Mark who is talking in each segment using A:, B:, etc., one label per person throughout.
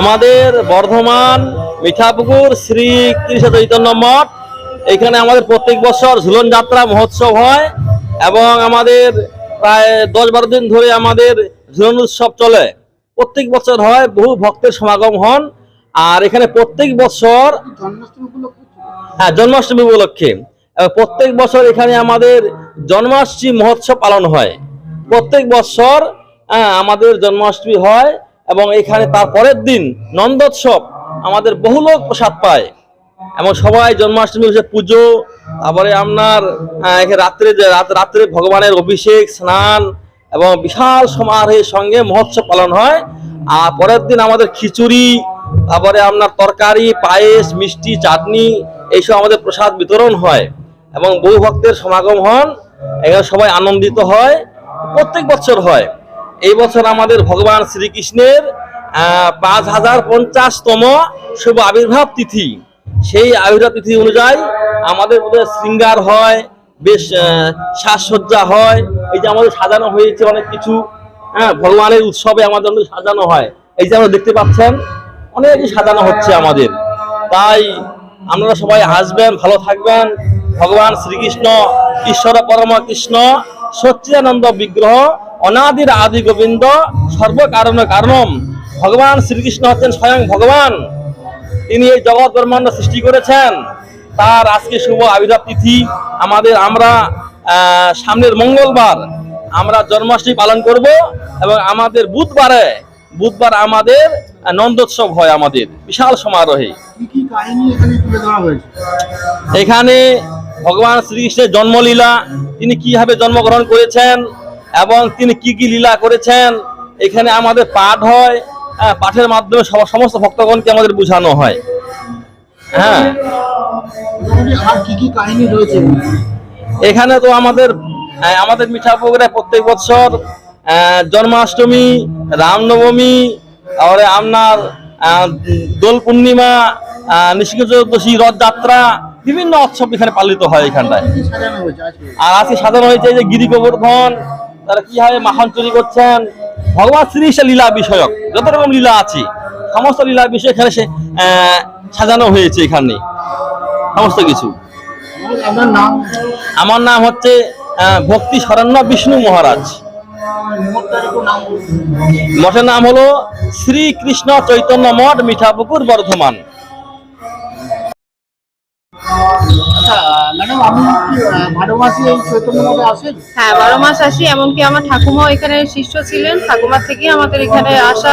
A: আমাদের বর্ধমান মিঠাপুকুর শ্রী কৃষ্ণ চৈতন্য মঠ। এখানে আমাদের প্রত্যেক বছর ঝুলন যাত্রা মহোৎসব হয় এবং আমাদের প্রায় দশ বারো দিন ধরে আমাদের ঝুলন উৎসব চলে। প্রত্যেক বছর হয় বহু ভক্তের সমাগম হন। আর এখানে প্রত্যেক বছর হ্যাঁ জন্মাষ্টমী উপলক্ষে। প্রত্যেক বছর এখানে আমাদের জন্মাষ্টমী মহোৎসব পালন হয়। প্রত্যেক বছর আমাদের জন্মাষ্টমী হয় এবং এখানে তার পরের দিন নন্দোৎসব আমাদের বহু লোক প্রসাদ পায়। এবং সবাই জন্মাষ্টমী হচ্ছে পুজো, তারপরে আপনার রাত্রে রাত্রে ভগবানের অভিষেক, স্নান এবং বিশাল সমারোহের সঙ্গে মহোৎসব পালন হয়। আর পরের দিন আমাদের খিচুড়ি, তারপরে আপনার তরকারি, পায়েস, মিষ্টি, চাটনি, এইসব আমাদের প্রসাদ বিতরণ হয়। এবং বহু ভক্তের সমাগম হন। এখানে সবাই আনন্দিত হয়। প্রত্যেক বছর হয়। এই বছর আমাদের ভগবান শ্রীকৃষ্ণের পাঁচ হাজার পঞ্চাশতম শুভ আবির্ভাব তিথি। সেই আবির্ভাব তিথি অনুযায়ী আমাদের বোধহয় শৃঙ্গার হয়, বেশ সাজসজ্জা হয়। এই যে আমাদের সাজানো হয়েছে অনেক কিছু হ্যাঁ ভগবানের উৎসবে আমাদের অনেক সাজানো হয়। এই যে আমরা দেখতে পাচ্ছেন অনেক সাজানো হচ্ছে আমাদের। তাই আপনারা সবাই আসবেন, ভালো থাকবেন। ভগবান শ্রীকৃষ্ণ ঈশ্বর পরম কৃষ্ণ সচ্চিদানন্দ বিগ্রহ অনাদির আদি গোবিন্দ সর্বকারণ কারণম। ভগবান শ্রীকৃষ্ণ হচ্ছেন স্বয়ং ভগবান। তিনি এই জগৎ ব্রহ্মাণ্ড সৃষ্টি করেছেন। তার আজকে শুভ আবির্ভাব তিথি। আমাদের আমরা সামনের মঙ্গলবার আমরা জন্মাষ্টমী পালন করব এবং আমাদের বুধবারে বুধবার আমাদের নন্দোৎসব হয় আমাদের। বিশাল সমারোহে
B: এখানে
A: ভগবান শ্রীকৃষ্ণের জন্মলীলা তিনি কীভাবে জন্মগ্রহণ করেছেন এবং তিনি কি কি লীলা করেছেন এখানে আমাদের পাঠ হয়। হ্যাঁ, পাঠের মাধ্যমে সমস্ত ভক্তগণকে আমাদের বোঝানো হয়। হ্যাঁ। এখানে তো আমাদের আহ, আমাদের মিঠাপুকুরে প্রত্যেক বছর জন্মাষ্টমী রামনবমী আপনার দোল পূর্ণিমা নিশিক রথযাত্রা বিভিন্ন উৎসব এখানে পালিত হয় এখানটায়। আর আজকে সাজানো হয়েছে যে গিরি গোবর্ধন, তারা কীভাবে মাখন চুরি করছেন। ভগবান শ্রীকৃষ্ণের লীলা বিষয়ক যত রকম লীলা আছে, সমস্ত লীলা বিষয় এখানে সে সাজানো হয়েছে এখানে। সমস্ত কিছু। আমার নাম হচ্ছে ভক্তি শরণ্য বিষ্ণু মহারাজ। মঠের নাম হলো শ্রীকৃষ্ণ চৈতন্য মঠ, মিঠাপুকুর, বর্ধমান।
B: আচ্ছা ম্যাডাম আপনি কি আহ, এই চৈতন্য আসেন?
C: হ্যাঁ বারো মাস আসি এমনকি আমার ঠাকুমাও এখানে শিষ্য ছিলেন ঠাকুমার থেকেই আমাদের এখানে আসা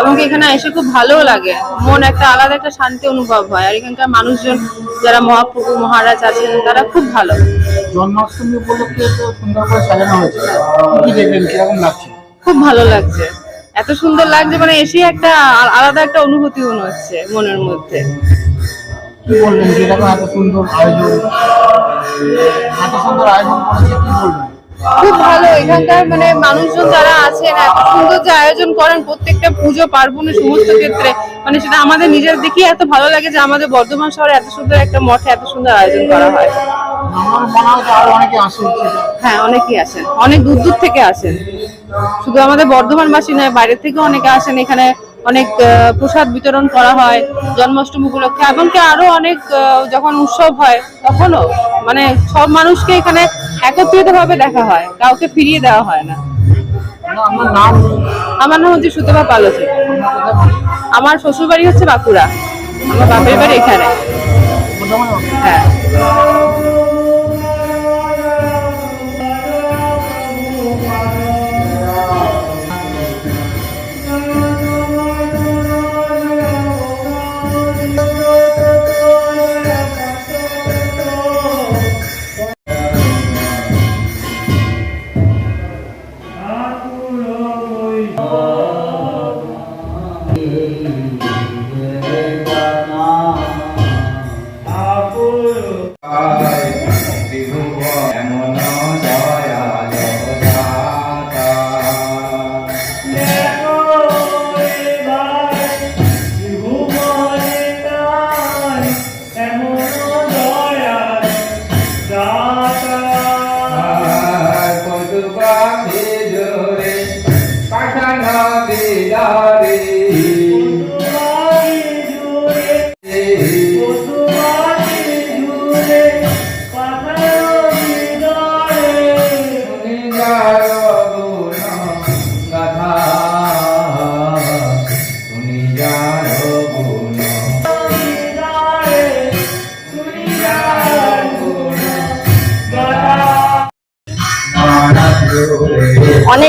C: এবং এখানে এসে খুব ভালোও লাগে। মন একটা আলাদা একটা শান্তি অনুভব হয় আর এখানকার মানুষজন যারা মহাপ্রভু মহারাজ আছেন তারা খুব ভালো।
B: জন্মাষ্টমী উপলক্ষে তো সুন্দর করে সাজানো হয়েছে। কি কি দেখলেন কীরকম লাগছে?
C: খুব ভালো লাগছে। এত সুন্দর লাগছে মানে এসে একটা আলাদা একটা অনুভূতি মনে হচ্ছে মনের মধ্যে।
B: কি বলবেন? যেরকম এত সুন্দর আয়োজন এত সুন্দর আয়োজন করেছে কি বলবেন?
C: খুব ভালো এখানকার মানে মানুষজন যারা আছেন এত সুন্দর যে আয়োজন করেন প্রত্যেকটা পুজো পার্বণে সমস্ত ক্ষেত্রে মানে সেটা আমাদের নিজের দেখেই এত ভালো লাগে যে আমাদের বর্ধমান শহরে এত সুন্দর একটা মঠে এত সুন্দর আয়োজন করা হয়।
B: যে
C: হ্যাঁ অনেকেই আসেন। অনেক দূর দূর থেকে আসেন। শুধু আমাদের বর্ধমানবাসী নয় বাইরের থেকেও অনেকে আসেন এখানে। অনেক প্রসাদ বিতরণ করা হয় জন্মাষ্টমী উপলক্ষে। এমনকি আরও অনেক যখন উৎসব হয় তখনও মানে সব মানুষকে এখানে একত্রিত ভাবে দেখা হয় কাউকে ফিরিয়ে দেওয়া হয় না।
B: আপনার নাম
C: আমার নাম হচ্ছে সুতপা পালোচি আমার শ্বশুর বাড়ি হচ্ছে বাঁকুড়া। আমার বাপের বাড়ি এখানে। হ্যাঁ।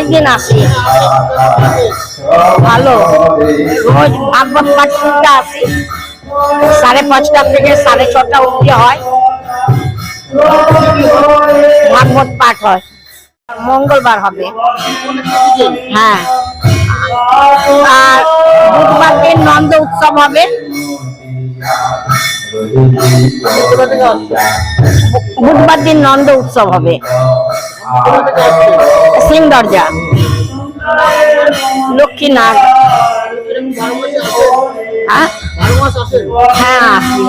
D: অনেকদিন আসি। ভালো। রোজ ভাগবত পাঠ শুনতে আসি। সাড়ে পাঁচটা থেকে সাড়ে ছটা অবধি হয়। ভাগবত পাঠ হয়। মঙ্গলবার হবে। হ্যাঁ। আর বুধবার দিন নন্দ উৎসব হবে। বুধবার দিন নন্দ উৎসব হবে। সিং দরজা লক্ষ্মী নাগ হ্যাঁ
B: বারো মাস আসেন
D: হ্যাঁ আসি